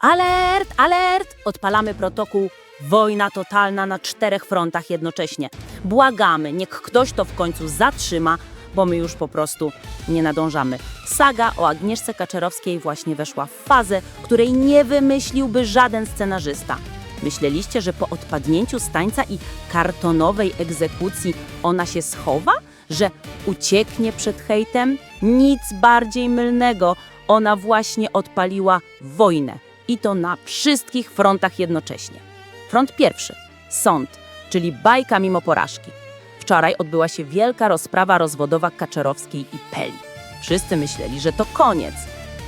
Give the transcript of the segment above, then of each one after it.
Alert, alert! Odpalamy protokół Wojna totalna na czterech frontach jednocześnie. Błagamy, niech ktoś to w końcu zatrzyma, bo my już po prostu nie nadążamy. Saga o Agnieszce Kaczerowskiej właśnie weszła w fazę, której nie wymyśliłby żaden scenarzysta. Myśleliście, że po odpadnięciu stańca i kartonowej egzekucji ona się schowa? Że ucieknie przed hejtem? Nic bardziej mylnego. Ona właśnie odpaliła wojnę. I to na wszystkich frontach jednocześnie. Front pierwszy sąd, czyli bajka mimo porażki. Wczoraj odbyła się wielka rozprawa rozwodowa Kaczerowskiej i Peli. Wszyscy myśleli, że to koniec.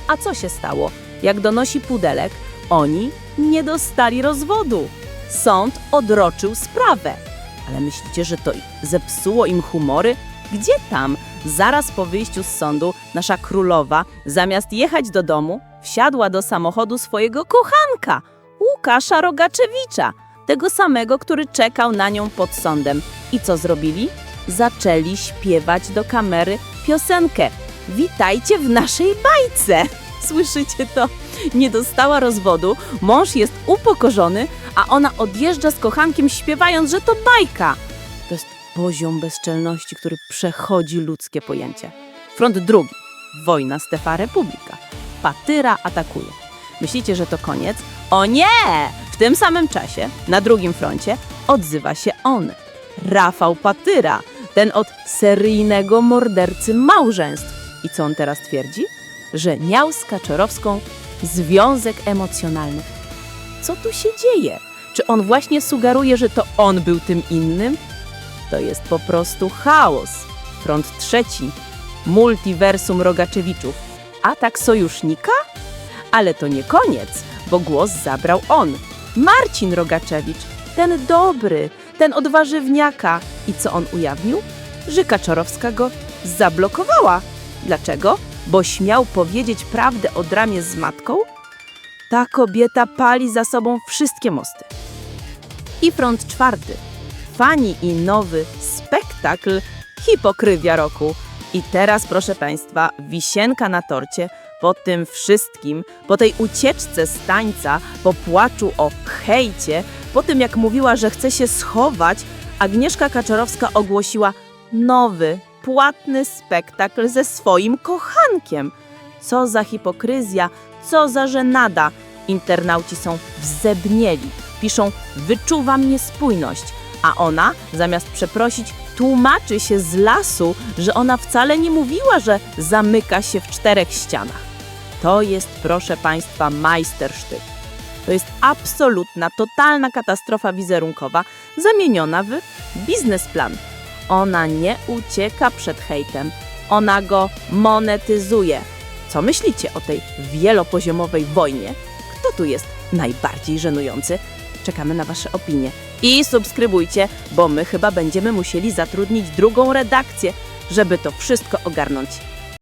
A co się stało? Jak donosi Pudelek, oni nie dostali rozwodu. Sąd odroczył sprawę. Ale myślicie, że to zepsuło im humory? Gdzie tam? Zaraz po wyjściu z sądu nasza królowa, zamiast jechać do domu, wsiadła do samochodu swojego kochanka, Łukasza Rogaczewicza, tego samego, który czekał na nią pod sądem. I co zrobili? Zaczęli śpiewać do kamery piosenkę Witajcie w naszej bajce! Słyszycie to? Nie dostała rozwodu, mąż jest upokorzony, a ona odjeżdża z kochankiem śpiewając, że to bajka. To jest poziom bezczelności, który przechodzi ludzkie pojęcie. Front drugi. Wojna Stefa Republika. Patyra atakuje. Myślicie, że to koniec? O nie! W tym samym czasie, na drugim froncie, odzywa się on. Rafał Patyra, ten od seryjnego mordercy małżeństw. I co on teraz twierdzi? Że miał z Kaczorowską związek emocjonalny. Co tu się dzieje? Czy on właśnie sugeruje, że to on był tym innym? To jest po prostu chaos. Front trzeci. Multiversum Rogaczewiczów. Atak sojusznika? Ale to nie koniec, bo głos zabrał on. Marcin Rogaczewicz, ten dobry, ten od warzywniaka. I co on ujawnił? Że Kaczorowska go zablokowała. Dlaczego? Bo śmiał powiedzieć prawdę o dramie z matką? Ta kobieta pali za sobą wszystkie mosty. I front czwarty. Fani i nowy spektakl Hipokrywia roku. I teraz, proszę Państwa, wisienka na torcie po tym wszystkim, po tej ucieczce z tańca, po płaczu o hejcie, po tym jak mówiła, że chce się schować, Agnieszka Kaczorowska ogłosiła nowy, płatny spektakl ze swoim kochankiem. Co za hipokryzja, co za żenada. Internauci są wzebnieli. Piszą, wyczuwam niespójność. A ona, zamiast przeprosić, tłumaczy się z lasu, że ona wcale nie mówiła, że zamyka się w czterech ścianach. To jest, proszę Państwa, majstersztyk. To jest absolutna, totalna katastrofa wizerunkowa, zamieniona w biznesplan. Ona nie ucieka przed hejtem, ona go monetyzuje. Co myślicie o tej wielopoziomowej wojnie? Kto tu jest najbardziej żenujący? Czekamy na Wasze opinie. I subskrybujcie, bo my chyba będziemy musieli zatrudnić drugą redakcję, żeby to wszystko ogarnąć